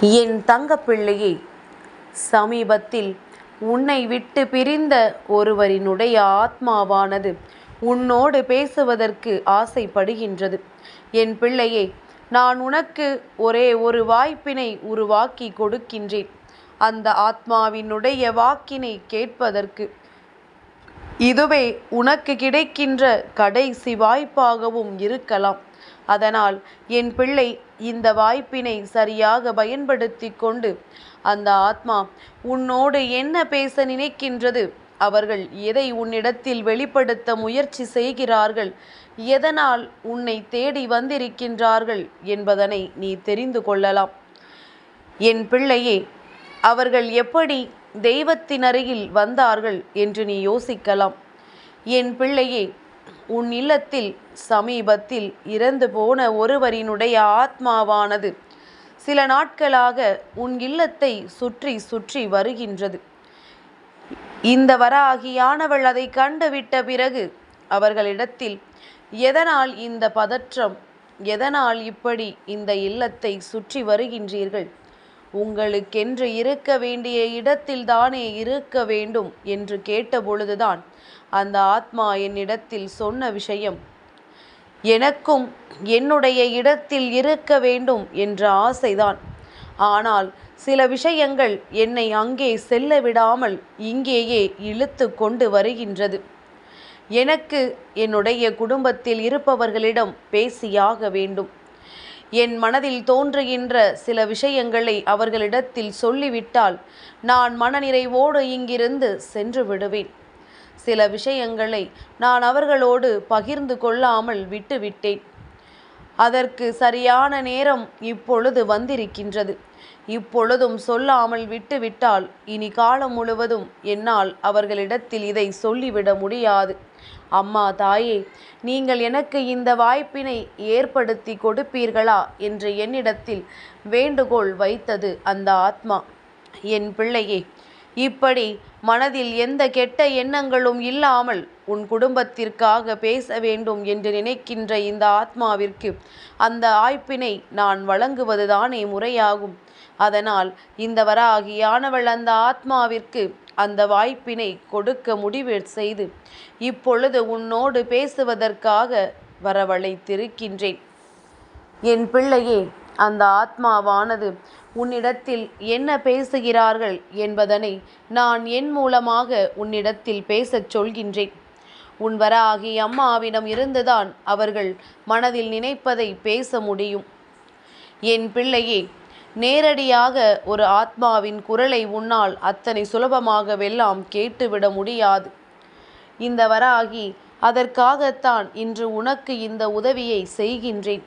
என் தங்கப்பிள்ளையே சமீபத்தில் உன்னை விட்டு பிரிந்த ஒருவரினுடைய ஆத்மாவானது உன்னோடு பேசுவதற்கு ஆசைப்படுகின்றது. என் பிள்ளையே நான் உனக்கு ஒரே ஒரு வாய்ப்பினை உருவாக்கி கொடுக்கின்றேன். அந்த ஆத்மாவினுடைய வாக்கினை கேட்பதற்கு இதுவே உனக்கு கிடைக்கின்ற கடைசி வாய்ப்பாகவும் இருக்கலாம். அதனால் என் பிள்ளை இந்த வாய்ப்பினை சரியாக பயன்படுத்தி கொண்டு அந்த ஆத்மா உன்னோடு என்ன பேச நினைக்கின்றது? அவர்கள் எதை உன்னிடத்தில் வெளிப்படுத்த முயற்சி செய்கிறார்கள்? எதனால் உன்னை தேடி வந்திருக்கின்றார்கள் என்பதனை நீ தெரிந்து கொள்ளலாம். என் பிள்ளையே அவர்கள் எப்படி தெய்வத்தினருகில் வந்தார்கள் என்று நீ யோசிக்கலாம். என் பிள்ளையே உன் இல்லத்தில் சமீபத்தில் இறந்து போன ஒருவரினுடைய ஆத்மாவானது சில நாட்களாக உன் இல்லத்தை சுற்றி சுற்றி வருகின்றது. இந்த வராகியானவள் அதை கண்டுவிட்ட பிறகு அவர்களிடத்தில் எதனால் இந்த பதற்றம்? எதனால் இப்படி இந்த இல்லத்தை சுற்றி வருகின்றீர்கள்? உங்களுக்கென்று இருக்க வேண்டிய இடத்தில் தானே இருக்க வேண்டும் என்று கேட்டபொழுதுதான் அந்த ஆத்மா என்னிடத்தில் சொன்ன விஷயம் எனக்கும் என்னுடைய இடத்தில் இருக்க வேண்டும் என்ற ஆசைதான். ஆனால் சில விஷயங்கள் என்னை அங்கே செல்ல விடாமல் இங்கேயே இழுத்து கொண்டு வருகின்றது. எனக்கு என்னுடைய குடும்பத்தில் இருப்பவர்களிடம் பேசியாக வேண்டும். என் மனதில் தோன்றுகின்ற சில விஷயங்களை அவர்களிடத்தில் சொல்லிவிட்டால் நான் மனநிறைவோடு இங்கிருந்து சென்று விடுவேன். சில விஷயங்களை நான் அவர்களோடு பகிர்ந்து கொள்ளாமல் விட்டுவிட்டேன். அதற்கு சரியான நேரம் இப்பொழுது வந்திருக்கின்றது. இப்பொழுதும் சொல்லாமல் விட்டுவிட்டால் இனி காலம் முழுவதும் என்னால் அவர்களிடத்தில் இதை சொல்லிவிட முடியாது. அம்மா தாயே நீங்கள் எனக்கு இந்த வாய்ப்பினை ஏற்படுத்தி கொடுப்பீர்களா என்று என்னிடத்தில் வேண்டுகோள் வைத்தது அந்த ஆத்மா. என் பிள்ளையே இப்படி மனதில் எந்த கெட்ட எண்ணங்களும் இல்லாமல் உன் குடும்பத்திற்காக பேச வேண்டும் என்று நினைக்கின்ற இந்த ஆத்மாவிற்கு அந்த ஆய்ப்பினை நான் வழங்குவதுதானே முறையாகும். அதனால் இந்த வராகியானவள் அந்த ஆத்மாவிற்கு அந்த வாய்ப்பினை கொடுக்க முடிவு செய்து இப்பொழுது உன்னோடு பேசுவதற்காக வரவழைத்திருக்கின்றேன். என் பிள்ளையே அந்த ஆத்மாவானது உன்னிடத்தில் என்ன பேசுகிறார்கள் என்பதனை நான் என் மூலமாக உன்னிடத்தில் பேசச் சொல்கின்றேன். உன் வராகி அம்மாவிடம் இருந்துதான் அவர்கள் மனதில் நினைப்பதை பேச முடியும். என் பிள்ளையே நேரடியாக ஒரு ஆத்மாவின் குரலை உன்னால் அத்தனை சுலபமாகவெல்லாம் கேட்டுவிட முடியாது. இந்த வராகி அதற்காகத்தான் இன்று உனக்கு இந்த உதவியை செய்கின்றேன்.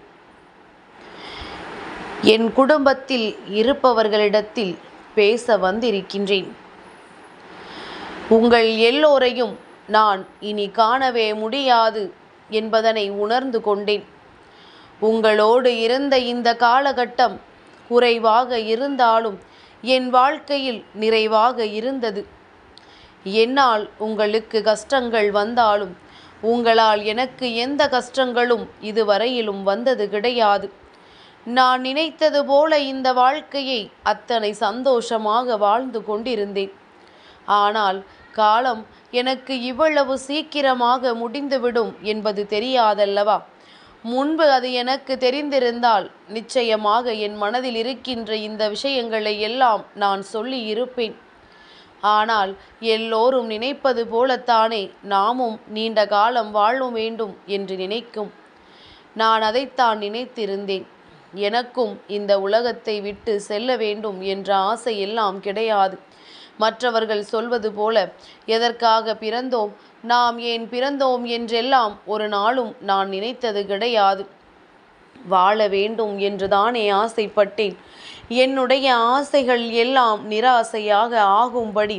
என் குடும்பத்தில் இருப்பவர்களிடத்தில் பேச வந்திருக்கின்றேன். உங்கள் எல்லோரையும் நான் இனி காணவே முடியாது என்பதனை உணர்ந்து கொண்டேன். உங்களோடு இருந்த இந்த காலகட்டம் குறைவாக இருந்தாலும் என் வாழ்க்கையில் நிறைவாக இருந்தது. என்னால் உங்களுக்கு கஷ்டங்கள் வந்தாலும் உங்களால் எனக்கு எந்த கஷ்டங்களும் இதுவரையிலும் வந்தது கிடையாது. நான் நினைத்தது போல இந்த வாழ்க்கையை அத்தனை சந்தோஷமாக வாழ்ந்து கொண்டிருந்தேன். ஆனால் காலம் எனக்கு இவ்வளவு சீக்கிரமாக முடிந்துவிடும் என்பது தெரியாதல்லவா? முன்பு அது எனக்கு தெரிந்திருந்தால் நிச்சயமாக என் மனதில் இருக்கின்ற இந்த விஷயங்களை எல்லாம் நான் சொல்லி இருப்பேன். ஆனால் எல்லோரும் நினைப்பது போலத்தானே நாமும் நீண்ட காலம் வாழ வேண்டும் என்று நினைக்கும். நான் அதைத்தான் நினைத்திருந்தேன். எனக்கும் இந்த உலகத்தை விட்டு செல்ல வேண்டும் என்ற ஆசை எல்லாம் கிடையாது. மற்றவர்கள் சொல்வது போல எதற்காக பிறந்தோம்? நாம் ஏன் பிறந்தோம்? என்றெல்லாம் ஒரு நாளும் நான் நினைத்தது கிடையாது. வாழ வேண்டும் என்றுதானே ஆசைப்பட்டேன். என்னுடைய ஆசைகள் எல்லாம் நிராசையாக ஆகும்படி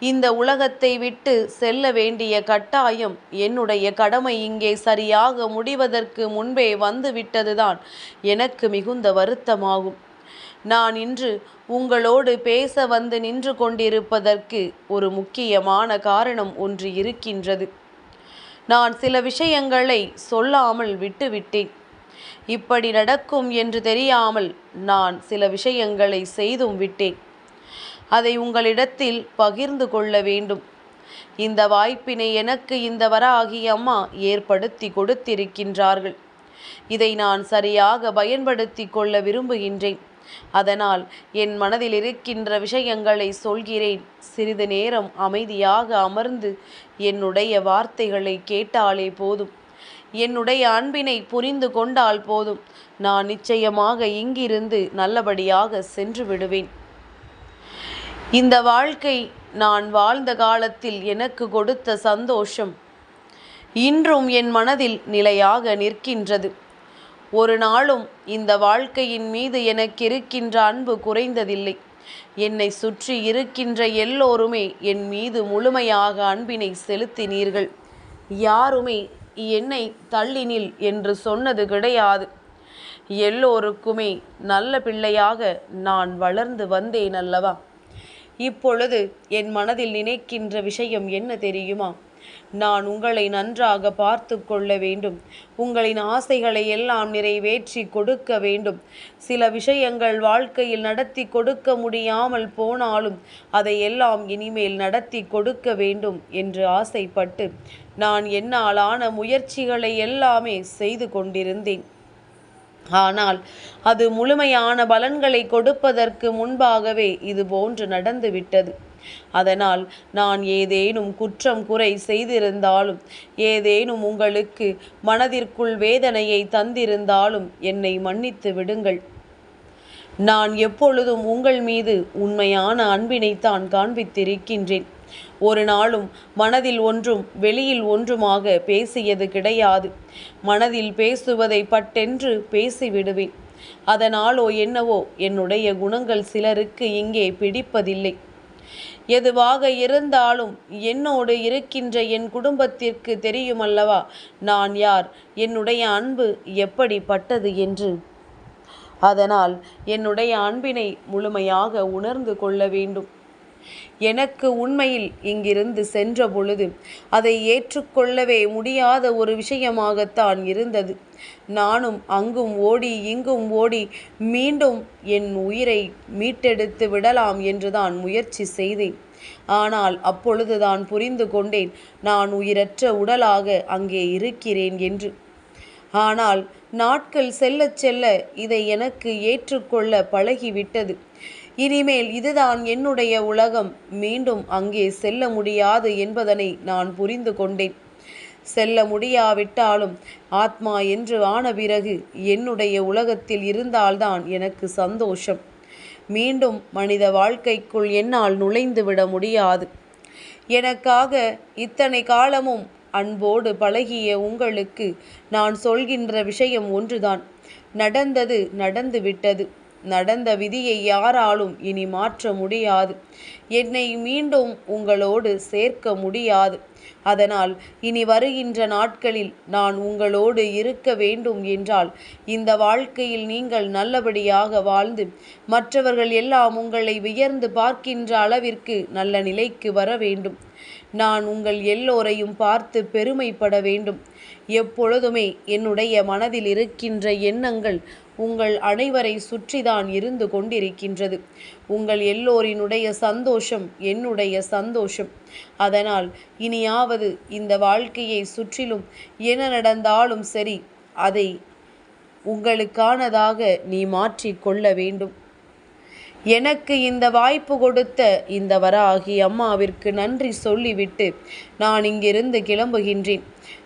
இந்த உலகத்தை விட்டு செல்ல வேண்டிய கட்டாயம் என்னுடைய கடமை இங்கே சரியாக முடிவதற்கு முன்பே வந்துவிட்டதுதான். எனக்கு மிகுந்த வருத்தமாகும். நான் இன்று உங்களோடு பேச வந்து நின்று கொண்டிருப்பதற்கு ஒரு முக்கியமான காரணம் ஒன்று இருக்கின்றது. நான் சில விஷயங்களை சொல்லாமல் விட்டுவிட்டேன். இப்படி நடக்கும் என்று தெரியாமல் நான் சில விஷயங்களை செய்தும் விட்டேன். அதை உங்களிடத்தில் பகிர்ந்து கொள்ள வேண்டும். இந்த வாய்ப்பினை எனக்கு இந்த வராகி அம்மா ஏற்படுத்தி கொடுத்திருக்கின்றார்கள். இதை நான் சரியாக பயன்படுத்தி கொள்ள விரும்புகின்றேன். அதனால் என் மனதில் இருக்கின்ற விஷயங்களை சொல்கிறேன். சிறிது நேரம் அமைதியாக அமர்ந்து என்னுடைய வார்த்தைகளை கேட்டாலே போதும். என்னுடைய அன்பினை புரிந்து கொண்டால் போதும். நான் நிச்சயமாக இங்கிருந்து நல்லபடியாக சென்று விடுவேன். இந்த வாழ்க்கை நான் வாழ்ந்த காலத்தில் எனக்கு கொடுத்த சந்தோஷம். இன்றும் என் மனதில் நிலையாக நிற்கின்றது. ஒரு நாளும் இந்த வாழ்க்கையின் மீது எனக்கு இருக்கின்ற அன்பு குறைந்ததில்லை. என்னை சுற்றி இருக்கின்ற எல்லோருமே என் மீது முழுமையாக அன்பினை செலுத்தினீர்கள். யாருமே என்னை தள்ளினில் என்று சொன்னது கிடையாது. எல்லோருக்குமே நல்ல பிள்ளையாக நான் வளர்ந்து வந்தேன் அல்லவா? இப்பொழுது என் மனதில் நினைக்கின்ற விஷயம் என்ன தெரியுமா? நான் உங்களை நன்றாக பார்த்து கொள்ள வேண்டும். உங்களின் ஆசைகளை எல்லாம் நிறைவேற்றி கொடுக்க வேண்டும். சில விஷயங்கள் வாழ்க்கையில் நடத்தி கொடுக்க முடியாமல் போனாலும் அதை எல்லாம் இனிமேல் நடத்தி கொடுக்க வேண்டும் என்று ஆசைப்பட்டு நான் என்னாலான முயற்சிகளை எல்லாமே செய்து கொண்டிருந்தேன். ஆனால் அது முழுமையான பலன்களை கொடுப்பதற்கு முன்பாகவே இது போன்று நடந்துவிட்டது. அதனால் நான் ஏதேனும் குற்றம் குறை செய்திருந்தாலும் ஏதேனும் உங்களுக்கு மனதிற்குள் வேதனையை தந்திருந்தாலும் என்னை மன்னித்து விடுங்கள். நான் எப்பொழுதும் உங்கள் மீது உண்மையான அன்பினைத்தான் காண்பித்திருக்கின்றேன். ஒரு நாளும் மனதில் ஒன்றும் வெளியில் ஒன்றுமாக பேசியது கிடையாது. மனதில் பேசுவதை பட்டென்று பேசிவிடுவேன். அதனாலோ என்னவோ என்னுடைய குணங்கள் சிலருக்கு இங்கே பிடிப்பதில்லை. எதுவாக இருந்தாலும் என்னோடு இருக்கின்ற என் குடும்பத்திற்கு தெரியுமல்லவா? நான் யார்? என்னுடைய அன்பு எப்படிப்பட்டது என்று. அதனால் என்னுடைய அன்பினை முழுமையாக உணர்ந்து கொள்ள வேண்டும். எனக்கு உண்மையில் இங்கிருந்து சென்ற பொழுது அதை ஏற்றுக்கொள்ளவே முடியாத ஒரு விஷயமாகத்தான் இருந்தது. நானும் அங்கும் ஓடி இங்கும் ஓடி மீண்டும் என் உயிரை மீட்டெடுத்து விடலாம் என்றுதான் முயற்சி செய்தேன். ஆனால் அப்பொழுதுதான் புரிந்து கொண்டேன் நான் உயிரற்ற உடலாக அங்கே இருக்கிறேன் என்று. ஆனால் நாட்கள் செல்லச் செல்ல இதை எனக்கு ஏற்றுக்கொள்ள பழகிவிட்டது. இனிமேல் இதுதான் என்னுடைய உலகம். மீண்டும் அங்கே செல்ல முடியாது என்பதனை நான் புரிந்து கொண்டேன். செல்ல முடியாவிட்டாலும் ஆத்மா என்று ஆன பிறகு என்னுடைய உலகத்தில் இருந்தால்தான் எனக்கு சந்தோஷம். மீண்டும் மனித வாழ்க்கைக்குள் என்னால் நுழைந்து விட முடியாது. எனக்காக இத்தனை காலமும் அன்போடு பழகிய உங்களுக்கு நான் சொல்கின்ற விஷயம் ஒன்றுதான். நடந்தது நடந்து விட்டது நடந்த விதியை யாராலும் இனி மாற்ற முடியாது. என்னை மீண்டும் உங்களோடு சேர்க்க முடியாது. அதனால் இனி வருகின்ற நாட்களில் நான் உங்களோடு இருக்க வேண்டும் என்றால் இந்த வாழ்க்கையில் நீங்கள் நல்லபடியாக வாழ்ந்து மற்றவர்கள் எல்லாம் உங்களை வியர்ந்து பார்க்கின்ற அளவிற்கு நல்ல நிலைக்கு வர வேண்டும். நான் உங்கள் எல்லோரையும் பார்த்து பெருமைப்பட வேண்டும். எப்பொழுதுமே என்னுடைய மனதில் இருக்கின்ற எண்ணங்கள் உங்கள் அனைவரை சுற்றிதான் இருந்து கொண்டிருக்கின்றது. உங்கள் எல்லோரினுடைய சந்தோஷம் என்னுடைய சந்தோஷம். அதனால் இனியாவது இந்த வாழ்க்கையை சுற்றிலும் என்ன நடந்தாலும் சரி அதை உங்களுக்கானதாக நீ மாற்றிக்கொள்ள வேண்டும். எனக்கு இந்த வாய்ப்பு கொடுத்த இந்த வராகி அம்மாவிற்கு நன்றி சொல்லிவிட்டு நான் இங்கிருந்து கிளம்புகின்றேன்.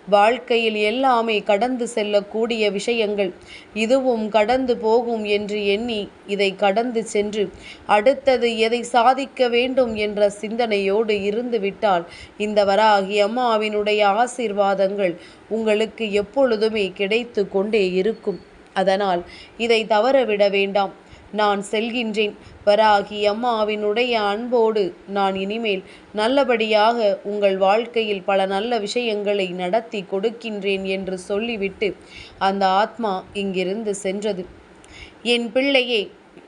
வாழ்க்கையில் எல்லாமே கடந்து செல்லக்கூடிய விஷயங்கள் இதுவும் கடந்து போகும் என்று எண்ணி இதை கடந்து சென்று அடுத்தது எதை சாதிக்க வேண்டும் என்ற சிந்தனையோடு இருந்துவிட்டால் இந்த வராகி அம்மாவினுடைய ஆசீர்வாதங்கள் உங்களுக்கு எப்பொழுதுமே கிடைத்து கொண்டே இருக்கும். அதனால் இதை தவறவிட வேண்டாம். நான் செல்கின்றேன். வராகி அம்மாவினுடைய அன்போடு நான் இனிமேல் நல்லபடியாக உங்கள் வாழ்க்கையில் பல நல்ல விஷயங்களை நடத்தி கொடுக்கின்றேன் என்று சொல்லிவிட்டு அந்த ஆத்மா இங்கிருந்து சென்றது. என் பிள்ளையே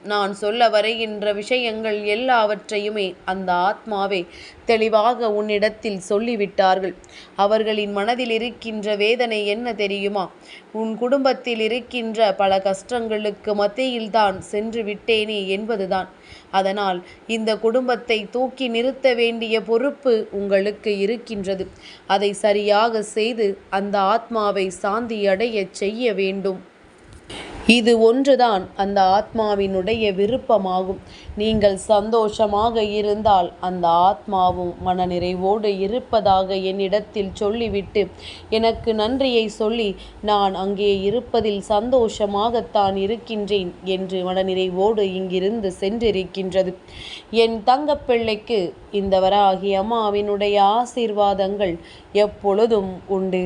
நான் சொல்ல வருகின்ற விஷயங்கள் எல்லாவற்றையுமே அந்த ஆத்மாவே தெளிவாக உன்னிடத்தில் சொல்லிவிட்டார்கள். அவர்களின் மனதில் இருக்கின்ற வேதனை என்ன தெரியுமா? உன் குடும்பத்தில் இருக்கின்ற பல கஷ்டங்களுக்கு மத்தியில்தான் சென்று விட்டேனே என்பதுதான். அதனால் இந்த குடும்பத்தை தூக்கி நிறுத்த வேண்டிய பொறுப்பு உங்களுக்கு இருக்கின்றது. அதை சரியாக செய்து அந்த ஆத்மாவை சாந்தியடைய செய்ய வேண்டும். இது ஒன்றுதான் அந்த ஆத்மாவினுடைய விருப்பமாகும். நீங்கள் சந்தோஷமாக இருந்தால் அந்த ஆத்மாவும் மனநிறைவோடு இருப்பதாக என்னிடத்தில் சொல்லிவிட்டு எனக்கு நன்றியை சொல்லி நான் அங்கே இருப்பதில் சந்தோஷமாகத்தான் இருக்கின்றேன் என்று மனநிறைவோடு இங்கிருந்து சென்றிருக்கின்றது. என் தங்கப்பிள்ளைக்கு இந்த வராகி அம்மாவினுடைய ஆசீர்வாதங்கள் எப்பொழுதும் உண்டு.